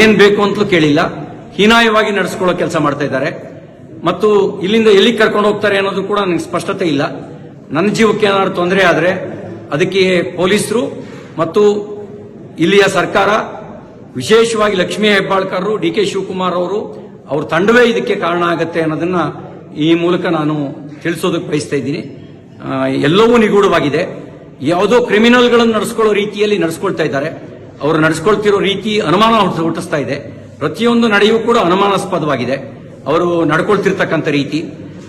ಏನ್ ಬೇಕು ಅಂತಲೂ ಕೇಳಿಲ್ಲ. ಹೀನಾಯವಾಗಿ ನಡೆಸ್ಕೊಳ್ಳೋ ಕೆಲಸ ಮಾಡ್ತಾ ಇದ್ದಾರೆ. ಮತ್ತು ಇಲ್ಲಿಂದ ಎಲ್ಲಿ ಕರ್ಕೊಂಡು ಹೋಗ್ತಾರೆ ಅನ್ನೋದು ಕೂಡ ನನಗೆ ಸ್ಪಷ್ಟತೆ ಇಲ್ಲ. ನನ್ನ ಜೀವಕ್ಕೆ ಏನಾದ್ರು ತೊಂದರೆ ಆದರೆ ಅದಕ್ಕೆ ಪೊಲೀಸರು ಮತ್ತು ಇಲ್ಲಿಯ ಸರ್ಕಾರ, ವಿಶೇಷವಾಗಿ ಲಕ್ಷ್ಮೀ ಹೆಬ್ಬಾಳ್ಕರ್ ಡಿ ಕೆ ಶಿವಕುಮಾರ್ ಅವರು, ಅವ್ರ ತಂಡವೇ ಇದಕ್ಕೆ ಕಾರಣ ಆಗತ್ತೆ ಅನ್ನೋದನ್ನ ಈ ಮೂಲಕ ನಾನು ತಿಳಿಸೋದಕ್ಕೆ ಬಯಸ್ತಾ ಇದ್ದೀನಿ. ಎಲ್ಲವೂ ನಿಗೂಢವಾಗಿದೆ. ಯಾವುದೋ ಕ್ರಿಮಿನಲ್ಗಳನ್ನು ನಡೆಸ್ಕೊಳ್ಳೋ ರೀತಿಯಲ್ಲಿ ನಡೆಸ್ಕೊಳ್ತಾ ಇದ್ದಾರೆ. ಅವರು ನಡೆಸ್ಕೊಳ್ತಿರೋ ರೀತಿ ಅನುಮಾನ ಹುಟ್ಟ- ಹುಟ್ಟಿಸ್ತಾ ಇದೆ. ಪ್ರತಿಯೊಂದು ನಡೆಯೂ ಕೂಡ ಅನುಮಾನಾಸ್ಪದವಾಗಿದೆ. ಅವರು ನಡ್ಕೊಳ್ತಿರ್ತಕ್ಕಂಥ ರೀತಿ.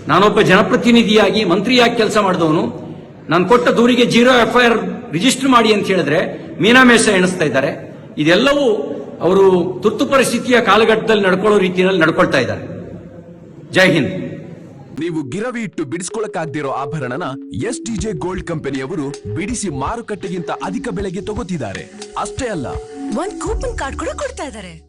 ನಾನೊಬ್ಬ ಜನಪ್ರತಿನಿಧಿಯಾಗಿ ಮಂತ್ರಿಯಾಗಿ ಕೆಲಸ ಮಾಡಿದವನು, ನಾನು ಕೊಟ್ಟ ದೂರಿಗೆ zero F I R register ಮಾಡಿ ಅಂತ ಹೇಳಿದ್ರೆ ಮೀನಾಮೇಷ ಎಣಿಸ್ತಾ ಇದ್ದಾರೆ. ಇದೆಲ್ಲವೂ ಅವರು ತುರ್ತು ಪರಿಸ್ಥಿತಿಯ ಕಾಲಘಟ್ಟದಲ್ಲಿ ನಡ್ಕೊಳ್ಳೋ ರೀತಿಯಲ್ಲಿ ನಡ್ಕೊಳ್ತಾ ಇದ್ದಾರೆ. ಜೈ ಹಿಂದ್. ನೀವು ಗಿರವಿ ಇಟ್ಟು ಬಿಡಿಸ್ಕೊಳಕ್ಕಾಗ್ದಿರೋ ಆಭರಣನ ಎಸ್ ಟಿಜೆ ಗೋಲ್ಡ್ ಕಂಪನಿಯವರು ಬಿಡಿಸಿ ಮಾರುಕಟ್ಟೆಗಿಂತ ಅಧಿಕ ಬೆಲೆಗೆ ತಗೋತಿದ್ದಾರೆ. ಅಷ್ಟೇ ಅಲ್ಲ. ಒಂದ್ ಕೂಪನ್ ಕಾರ್ಡ್ ಕೂಡ ಕೊಡ್ತಾ ಇದಾರೆ.